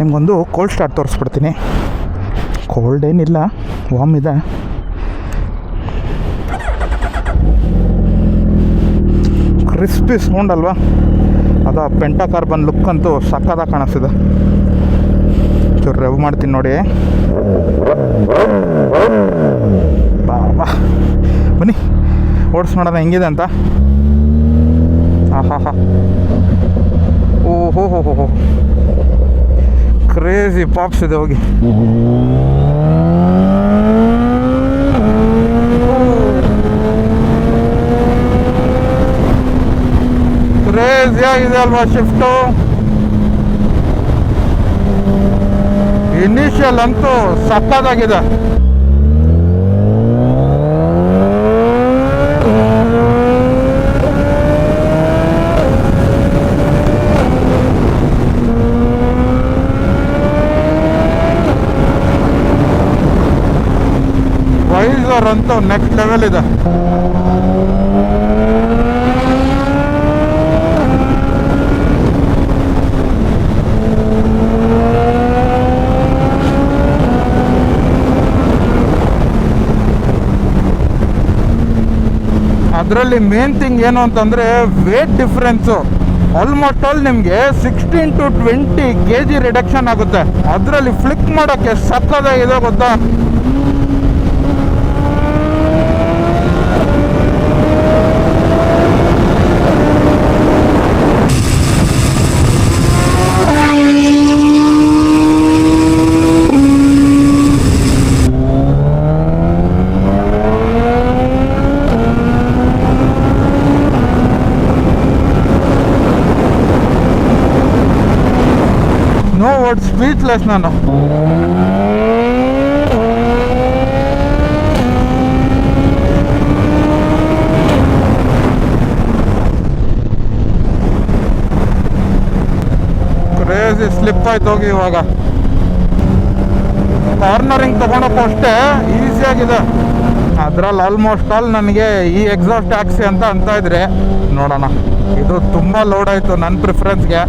ನಿಮಗೊಂದು cold start ತೋರಿಸ್ಬಿಡ್ತೀನಿ. Cold ಏನಿಲ್ಲ ವಾಮ್ ಇದೆ. ಕ್ರಿಸ್ಪಿ ಸೌಂಡ್ ಅಲ್ವಾ? ಅದು ಪೆಂಟಾ ಕಾರ್ಬನ್ ಲುಕ್ ಅಂತೂ ಸಕ್ಕದಾಗಿ ಕಾಣಿಸ್ತಿದೆ. ಚೂರು ರೆವ್ ಮಾಡ್ತೀನಿ ನೋಡಿ. ಬಾ ಬಾ. ಬನ್ನಿ ಓಡಿಸ್ ನೋಡೋಣ ಹೆಂಗಿದೆ ಅಂತ? ಹಾಂ ಹಾಂ ಹಾಂ ಹೋ ಹೋ ಹೋ ಕ್ರೇಜಿ ಪಾಪ್ಸ್ ಇದೆ ಹೋಗಿ. ಕ್ರೇಜಿ ಆಗಿದೆ ಅಲ್ವಾ ಶಿಫ್ಟು? ಇನಿಷಿಯಲ್ ಅಂತೂ ಸಕ್ಕದಾಗಿದೆ ವೈಸರ್ ಅಂತ ನೆಕ್ಸ್ಟ್ ಲೆವೆಲ್ ಇದೆ. ಅದರಲ್ಲಿ ಮೇನ್ ಥಿಂಗ್ ಏನು ಅಂತಂದರೆ ವೇಟ್ ಡಿಫ್ರೆನ್ಸು ಆಲ್ಮೋಸ್ಟ್ ಆಲ್ ನಿಮಗೆ sixteen to twenty K G reduction ಆಗುತ್ತೆ. ಅದರಲ್ಲಿ ಫ್ಲಿಕ್ ಮಾಡೋಕ್ಕೆ ಇದೆ ಗೊತ್ತಾ? ಸ್ಪೀಚ್ಲೆಸ್ ನಾನು ಕ್ರೇಜಿ ಸ್ಲಿಪ್ ಆಯ್ತು ಹೋಗಿ ಇವಾಗ. ಕಾರ್ನರಿಂಗ್ ತಗೊಂಡಪ್ಪ ಅಷ್ಟೇ ಈಸಿಯಾಗಿದೆ ಅದ್ರಲ್ಲಿ ಆಲ್ಮೋಸ್ಟ್ ಆಲ್ ನನಗೆ ಈ ಎಕ್ಸಾಸ್ಟ್ ಟ್ಯಾಕ್ಸಿ ಅಂತ ಅಂತ ಇದ್ರೆ, ನೋಡೋಣ. ಇದು ತುಂಬ ಲೋಡ್ ಆಯಿತು ನನ್ನ ಪ್ರಿಫರೆನ್ಸ್ಗೆ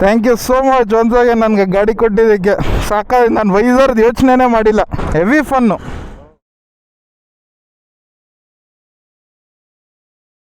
ಥ್ಯಾಂಕ್ ಯು ಸೋ ಮಚ್ ಒಂದ್ಸಾಗೆ ನನಗೆ ಗಾಡಿ ಕೊಟ್ಟಿದ್ದಕ್ಕೆ. ಸಾಕಾಗಿ ನಾನು ವೈಸರ್ದು ಯೋಚನೆನೇ ಮಾಡಿಲ್ಲ. Heavy fun